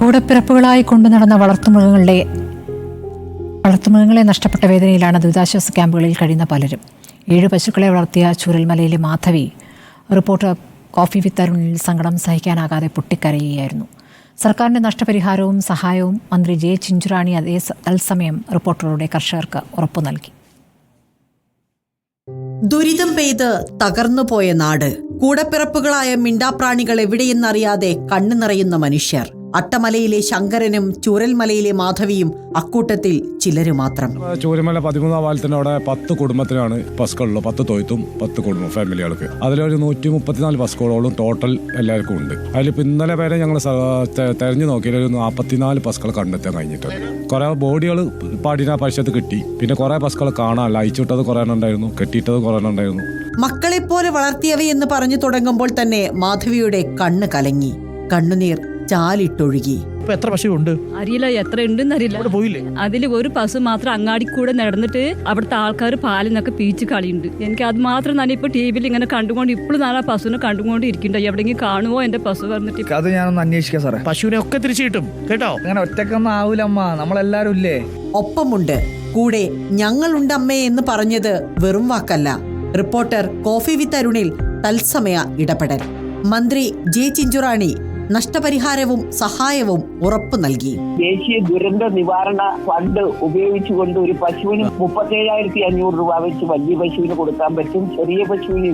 കൂടപ്പിറപ്പുകളായി കൊണ്ടു നടന്ന വളർത്തുമൃഗങ്ങളുടെ വളർത്തുമൃഗങ്ങളെ നഷ്ടപ്പെട്ട വേദനയിലാണ് ദുരിതാശ്വാസ ക്യാമ്പുകളിൽ കഴിയുന്ന പലരും. ഏഴ് പശുക്കളെ വളർത്തിയ ചുരൽമലയിലെ മാധവി റിപ്പോർട്ടർ കോഫി വിത്ത് സങ്കടം സഹിക്കാനാകാതെ പൊട്ടിക്കരയുകയായിരുന്നു. സർക്കാരിന്റെ നഷ്ടപരിഹാരവും സഹായവും മന്ത്രി ജെ ചിഞ്ചുറാണി അതേ തത്സമയം റിപ്പോർട്ടറുടെ കർഷകർക്ക് ഉറപ്പു നൽകി. ദുരിതം പെയ്ത് തകർന്നുപോയ നാട്. കൂടപ്പിറപ്പുകളായ മിണ്ടാപ്രാണികൾ എവിടെയെന്നറിയാതെ കണ്ണു നിറയുന്ന മനുഷ്യർ. അട്ടമലയിലെ ശങ്കരനും ചൂരൽമലയിലെ മാധവിയും അക്കൂട്ടത്തിൽ ചിലര് മാത്രം. ചൂരമല പതിമൂന്നാം വാലത്തിന്റെ അവിടെ പത്ത് കുടുംബത്തിനാണ് പസ്കളുള്ളത് പത്ത് തൊയ്ത്തും പത്ത് കുടുംബം ഫാമിലികൾക്ക്. അതിലൊരു നൂറ്റി മുപ്പത്തിനാല് പസ്കളോളം ടോട്ടൽ എല്ലാവർക്കും ഉണ്ട്. അതിലിപ്പോൾ ഇന്നലെ വരെ ഞങ്ങൾ തെരഞ്ഞു നോക്കിയാൽ ഒരു നാൽപ്പത്തിനാല് പസ്കൾ കണ്ടെത്താൻ കഴിഞ്ഞിട്ടുണ്ട്. കുറെ ബോഡികൾ പാടിന പരിശത്ത് കിട്ടി. പിന്നെ കുറെ പസ്കൾ കാണാൻ അയച്ചുവിട്ടത് കുറേ ഉണ്ടായിരുന്നു. കെട്ടിയിട്ടത് കുറേ ഉണ്ടായിരുന്നു. മക്കളെപ്പോലെ വളർത്തിയവയെന്ന് പറഞ്ഞു തുടങ്ങുമ്പോൾ തന്നെ മാധവിയുടെ കണ്ണ് കലങ്ങി. കണ്ണുനീർ ചാലിട്ടൊഴുകി. ഇപ്പൊ എത്ര പശുണ്ട് അറിയില്ല എത്ര ഉണ്ടെന്ന് അറിയില്ല അവിടെ പോയില്ലേ? അതിൽ ഒരു പശു മാത്രം അങ്ങാടി കൂടെ നടന്നിട്ട് അവിടുത്തെ ആൾക്കാർ പാലിനൊക്കെ പീച്ച് കളിയുണ്ട്. എനിക്ക് അത് മാത്രം തന്നെ ഇപ്പൊ ടി വിയിൽ ഇങ്ങനെ കണ്ടുകൊണ്ട് ഇപ്പോഴും ഞാൻ ആ പശുവിനെ കണ്ടുകൊണ്ട് ഇരിക്കുന്നുണ്ട്. എവിടെയെങ്കിലും കാണുമോ എന്റെ പശു പറഞ്ഞിട്ട്? അത് ഞാനൊന്ന് അന്വേഷിക്കാം സാറേ. പശുവിനെ ഒക്കെ തിരിച്ചു കിട്ടും കേട്ടോ? അങ്ങനെ ഒറ്റക്കൊന്നും ആവൂലമ്മ. നമ്മളെല്ലാരും ഇല്ലേ? ഒപ്പമുണ്ട്. കൂടെ ഞങ്ങളുണ്ടമ്മേ എന്ന് പറഞ്ഞത് വെറും വാക്കല്ല. റിപ്പോർട്ടർ കോഫി വിത്ത് അരുണിൽ തത്സമയ ഇടപെടൽ. മന്ത്രി ജെ ചിഞ്ചുറാണി നഷ്ടപരിഹാരവും സഹായവും ഉറപ്പു നൽകി. ദേശീയ ദുരന്ത നിവാരണ ഫണ്ട് ഉപയോഗിച്ചുകൊണ്ട് ഒരു പശുവിന് മുപ്പത്തേഴായിരത്തി അഞ്ഞൂറ് രൂപ വെച്ച് വലിയ പശുവിന് കൊടുക്കാൻ പറ്റും. ചെറിയ പശുവിന്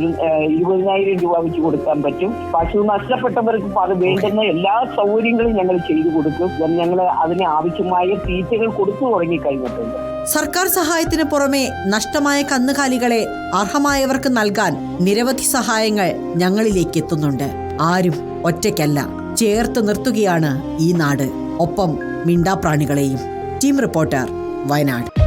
ഇരുപതിനായിരം രൂപ വെച്ച് കൊടുക്കാൻ പറ്റും. പശു നഷ്ടപ്പെട്ടവർക്ക് അത് വേണ്ടുന്ന എല്ലാ സൗകര്യങ്ങളും ഞങ്ങൾ ചെയ്തു കൊടുക്കും. ഞങ്ങൾ അതിന് ആവശ്യമായ തീറ്റകൾ കൊടുത്തു തുടങ്ങി കഴിഞ്ഞിട്ടുണ്ട് സർക്കാർ സഹായത്തിന് പുറമെ നഷ്ടമായ കന്നുകാലികളെ അർഹമായവർക്ക് നൽകാൻ നിരവധി സഹായങ്ങൾ ഞങ്ങളിലേക്ക് എത്തുന്നുണ്ട്. ആരും ഒറ്റയ്ക്കല്ല. ചേർത്ത് നിർത്തുകയാണ് ഈ നാട്. ഒപ്പം മിണ്ടാപ്രാണികളെയും. Team reporter Wayanad.